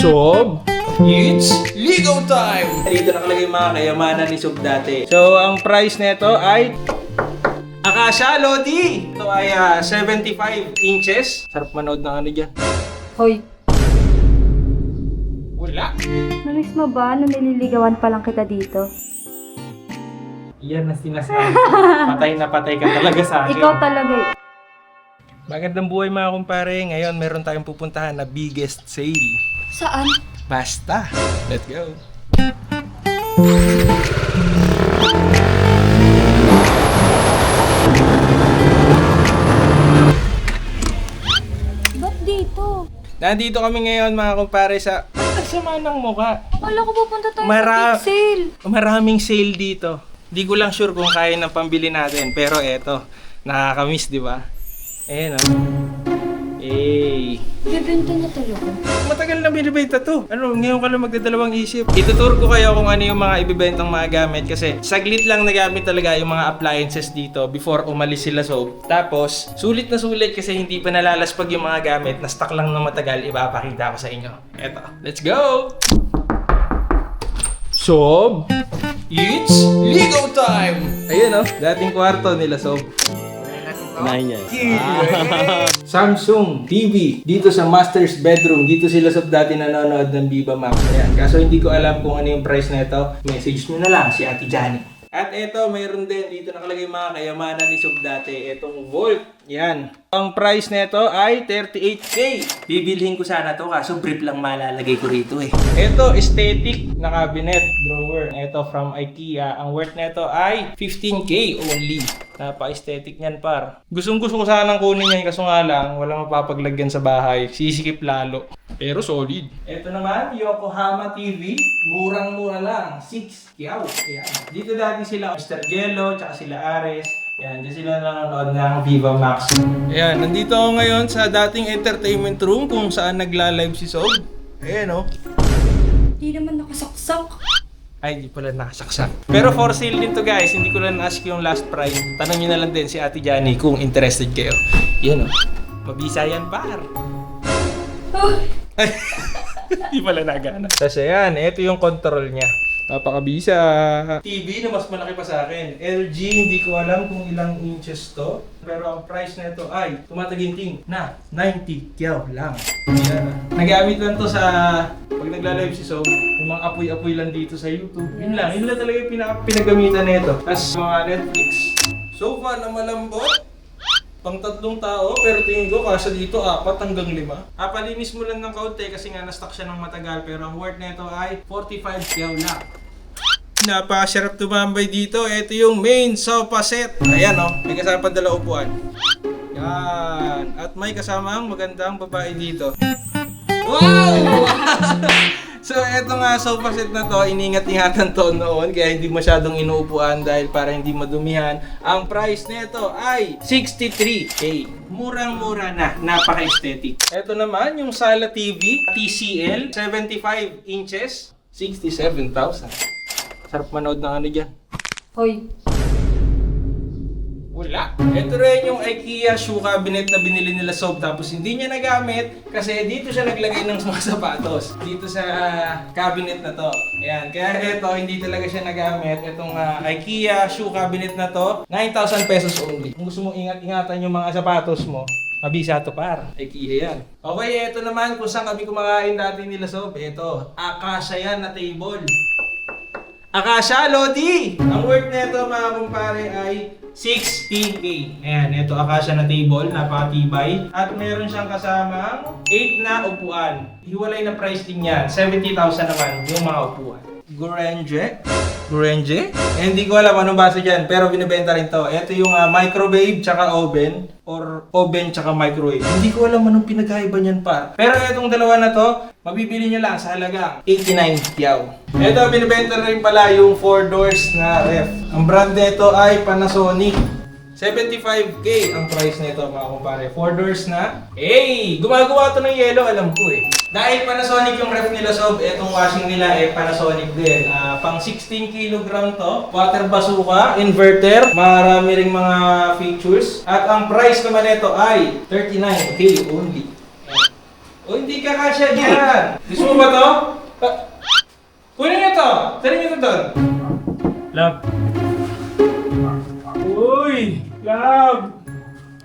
Sob, it's Ligo time! Dito nakalagay yung mga kayamanan ni Sob dati. So, ang price nito ay Akasha Lodi! Ito ay ah, 75 inches. Sarap manood ng ano dyan. Hoy, Wala. namiss mo ba na nililigawan pa lang kita dito? Yan na sinasabi. patay na patay ka talaga sa akin. Ikaw talaga eh. Magandang buhay mga kumpare. Ngayon meron tayong pupuntahan na biggest sale. Saan? Basta. Let's go. Ba't dito? Nandito kami ngayon mga kumpare sa... Ang sama ng mukha. Akala ko pupunta tayo Mara- sa big sale. Maraming sale dito. Di ko lang sure kung kaya ng pambili natin. Pero eto, nakakamiss, di ba? Ayan o. Eh, Bibenta na talaga. matagal na binibenta to. Ano, ngayon ka lang magdadalawang isip. Ituturo ko kayo kung ano yung mga ibibentang mga gamit kasi saglit lang nagamit talaga yung mga appliances dito before umalis sila so. Tapos, sulit na sulit kasi hindi pa nalalaspag yung mga gamit na stock lang na matagal ipapakita ko sa inyo. Eto, let's go! Sob, it's Ligo time! Ayun oh, dating kwarto nila Sob. Nine yan. Samsung TV dito sa master's bedroom. Dito sila sa dati nanonood ng Viva Max. Ayan. Kaso hindi ko alam kung ano yung price na ito. Message nyo na lang si Ate Jani. At ito, mayroon din dito nakalagay mga kayamanan ni Sub dati. Itong Volt. Yan. Ang price nito ay 38K. Bibilhin ko sana to kaso brief lang malalagay ko rito eh. Ito, aesthetic na cabinet drawer. Ito from IKEA. Ang worth nito ay 15K only. Napaka-aesthetic niyan par. Gustong gusto ko sanang kunin yan kaso nga lang wala mapapaglagyan sa bahay. Sisikip lalo. Pero solid. Ito naman, Yokohama TV. Murang-mura lang. 6 kiyaw. Ayan. Dito dati sila Mr. Jello, tsaka sila Ares. Ayan, dyan sila nanonood ng Viva Max. Ayan, nandito ako ngayon sa dating entertainment room kung saan nagla-live si Sob. Ayan oh. Di naman nakasaksak. Ay, hindi pala nakasaksak. Pero for sale din to guys. Hindi ko lang ask yung last price. Tanong nyo na lang din si Ate Jani kung interested kayo. Yan oh. Mabisa yan par. Ay, Hindi pala nagana. Tapos ayan, ito yung control niya. Napakabisa. TV na mas malaki pa sa akin. LG, hindi ko alam kung ilang inches to. Pero ang price nito ay tumataginting na 90 kyaw lang. Yan. Nagamit lang to sa pag nagla-live si Sob, yung mga apoy-apoy lang dito sa YouTube. Yun lang, yun lang talaga yung pinaka pinagamitan nito. Tapos mga Netflix. Sofa na malambot. Pang tatlong tao, pero tingin ko kasya dito apat hanggang lima. Apalinis mo lang ng kaunti kasi nga na-stock siya ng matagal pero ang worth nito ay 45 kyaw lang. Napakasarap tumambay dito. Ito yung main sofa set. Ayan oh, may kasama pa dala upuan. Yan. At may kasamang magandang babae dito. Wow! so, eto nga sofa set na to, iningat-ingatan to noon kaya hindi masyadong inuupuan dahil para hindi madumihan. Ang price nito ay 63K. Murang-mura na, napaka-aesthetic. Eto naman yung Sala TV, TCL, 75 inches, 67,000. Sarap manood ng ano dyan. Hoy, Wala. Ito rin yung IKEA shoe cabinet na binili nila Sob tapos hindi niya nagamit kasi dito siya naglagay ng mga sapatos. Dito sa cabinet na to. Ayan. Kaya ito, hindi talaga siya nagamit. Itong ah, IKEA shoe cabinet na to, 9,000 pesos only. Kung gusto mong ingat-ingatan yung mga sapatos mo, Mabisa to par. IKEA yan. Okay, ito naman kung saan kami kumakain dati nila Sob. Ito, Akasha yan na table. Akasha Lodi! Ang worth nito mga kumpare ay 60k. Ayan, ito Akasha na table, napakatibay. At meron siyang kasamang 8 na upuan. Hiwalay na price din yan. 70,000 naman yung mga upuan. Gorenje? Gorenje? Eh, hindi ko alam anong base dyan, pero binibenta rin to. Ito yung ah, microwave tsaka oven or oven tsaka microwave. Hindi ko alam anong pinagkaiba niyan pa. Pero itong dalawa na to, mabibili nyo lang sa halagang 89 kyaw. Ito, binibenta rin pala yung 4 doors na ref. Ang brand nito ay Panasonic. 75k ang price nito mga kumpare. 4 doors na. Hey! Gumagawa to ng yellow, alam ko eh. Dahil Panasonic yung ref nila sob, etong washing nila eh Panasonic din. Ah, pang 16 kg to. Water bazooka, inverter, marami ring mga features. At ang price naman nito ay 39k only. O hindi ka kasya dyan. Gusto mo ba to? Ah, kunin niyo to. Tari niyo to doon. Love. Uy! Love!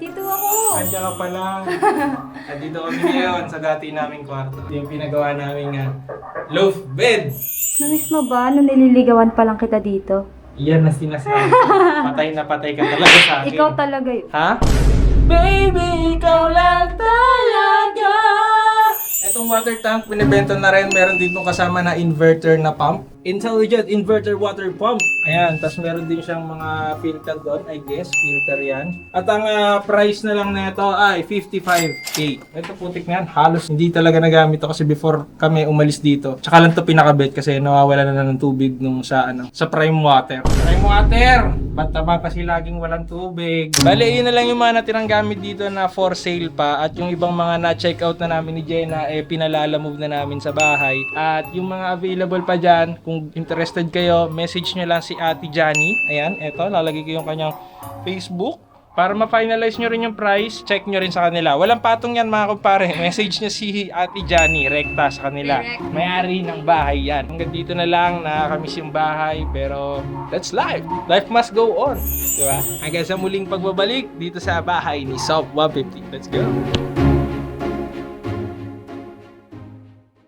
Dito ako. Andiyan ka pala. Andito kami ngayon sa dati naming kwarto. Yung pinagawa namin nga loaf bed. Namiss mo ba nung nililigawan pa lang kita dito? Iyan na sinasabi. Patay na patay ka talaga sa akin. Ikaw talaga yun. Ha? Baby, ikaw lang talaga. Itong water tank, binibenta na rin. Meron dito kasama na inverter na pump. Intelligent inverter water pump. Ayan, tapos meron din siyang mga filter doon. I guess, filter yan. At ang ah, price na lang nito ay 55k. Ito putik na yan. Halos hindi talaga nagamit to kasi before kami umalis dito. Tsaka lang to pinakabit kasi nawawala na ng tubig nung sa ano sa prime water. Prime water! Ba't naman kasi laging walang tubig? Bale, yun na lang yung mga natirang gamit dito na for sale pa at yung ibang mga na-check out na namin ni Jenna eh pinalala move na namin sa bahay. At yung mga available pa dyan, kung interested kayo, message nyo lang si Ate Johnny. Ayan, eto, lalagay ko yung kanyang Facebook. Para ma-finalize nyo rin yung price, check nyo rin sa kanila. Walang patong yan mga kumpare. Message nyo si Ate Johnny, rekta sa kanila. May-ari ng bahay yan. Hanggang dito na lang, nakakamiss yung bahay. Pero that's life. Life must go on. Di ba? Hanggang sa muling pagbabalik dito sa bahay ni Sob 150. Let's go.